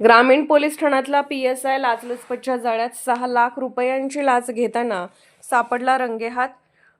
ग्रामीण पोलीस ठाण्यातला P S I लाचलुचपतच्या जाळ्यात सहा लाख रुपयांची लाच घेताना सापडला रंगेहात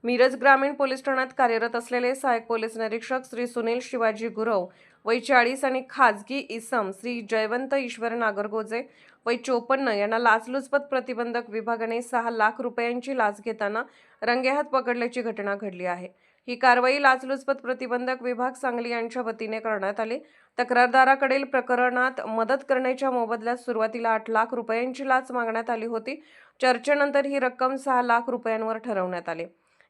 मिरज ग्रामीण पोलीस ठाण्यात कार्यरत असलेले सहाय्यक पोलीस निरीक्षक श्री सुनील शिवाजी गुरव वय चाळीस आणि खाजगी इसम श्री जयवंत ईश्वर नागरगोजे वय चोपन्न यांना लाचलुचपत प्रतिबंधक विभागाने सहा लाख रुपयांची लाच घेताना रंगेहात पकडल्याची घटना घडली आहे. ही कारवाई लाचलुचपत प्रतिबंधक विभाग सांगली यांच्या वतीने करण्यात आली. तक्रारदाराकडील प्रकरणात मदत करण्याच्या मोबदल्यात सुरुवातीला आठ लाख रुपयांची लाच मागण्यात आली होती. चर्चेनंतर ही रक्कम सहा लाख रुपयांवर ठरवण्यात आली.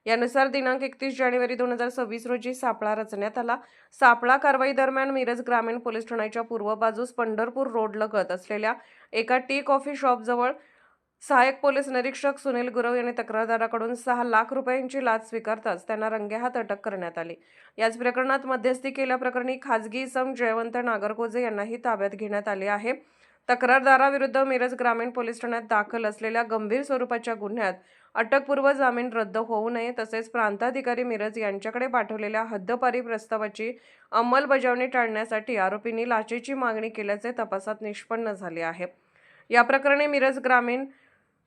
यानुसार दिनांक एकतीस जानेवारी दोन हजार सव्वीस रोजी सापळा रचण्यात आला. सापळा कारवाई दरम्यान मिरज ग्रामीण पोलीस ठाण्याच्या पूर्व बाजूस पंढरपूर रोड लगत असलेल्या एका टी कॉफी शॉपजवळ सहाय्यक पोलीस निरीक्षक सुनील गुरव यांनी तक्रारदाराकडून सहा लाख रुपयांची लाच स्वीकारताच त्यांना रंगेहात अटक करण्यात आली. याच प्रकरणात मध्यस्थी केल्याप्रकरणी खाजगी इसम जयवंत नागरकोजे यांनाही ताब्यात घेण्यात आले आहे. तक्रारदाराविरुद्ध मिरज ग्रामीण पोलीस ठाण्यात दाखल असलेल्या गंभीर स्वरूपाच्या गुन्ह्यात अटकपूर्व जामीन रद्द होऊ नये तसेच प्रांताधिकारी मिरज यांच्याकडे पाठवलेल्या हद्दपारी प्रस्तावाची अंमलबजावणी टाळण्यासाठी आरोपींनी लाचेची मागणी केल्याचे तपासात निष्पन्न झाले आहे. या प्रकरणी मिरज ग्रामीण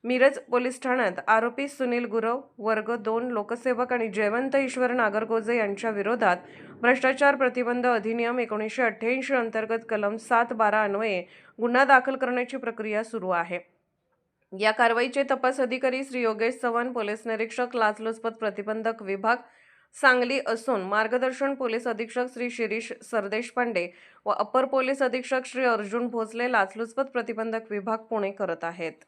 मिरज पोलीस ठाण्यात आरोपी सुनील गुरव वर्ग दोन लोकसेवक आणि जयवंत ईश्वर नागरगोजे यांच्या विरोधात भ्रष्टाचार प्रतिबंध अधिनियम एकोणीसशे अठ्ठ्याऐंशी अंतर्गत कलम सात बारा अन्वये गुन्हा दाखल करण्याची प्रक्रिया सुरू आहे. या कारवाईचे तपास अधिकारी श्री योगेश चव्हाण पोलीस निरीक्षक लाचलुचपत प्रतिबंधक विभाग सांगली असून मार्गदर्शन पोलीस अधीक्षक श्री शिरीष सरदेश पांडे व अपर पोलीस अधीक्षक श्री अर्जुन भोसले लाचलुचपत प्रतिबंधक विभाग पुणे करत आहेत.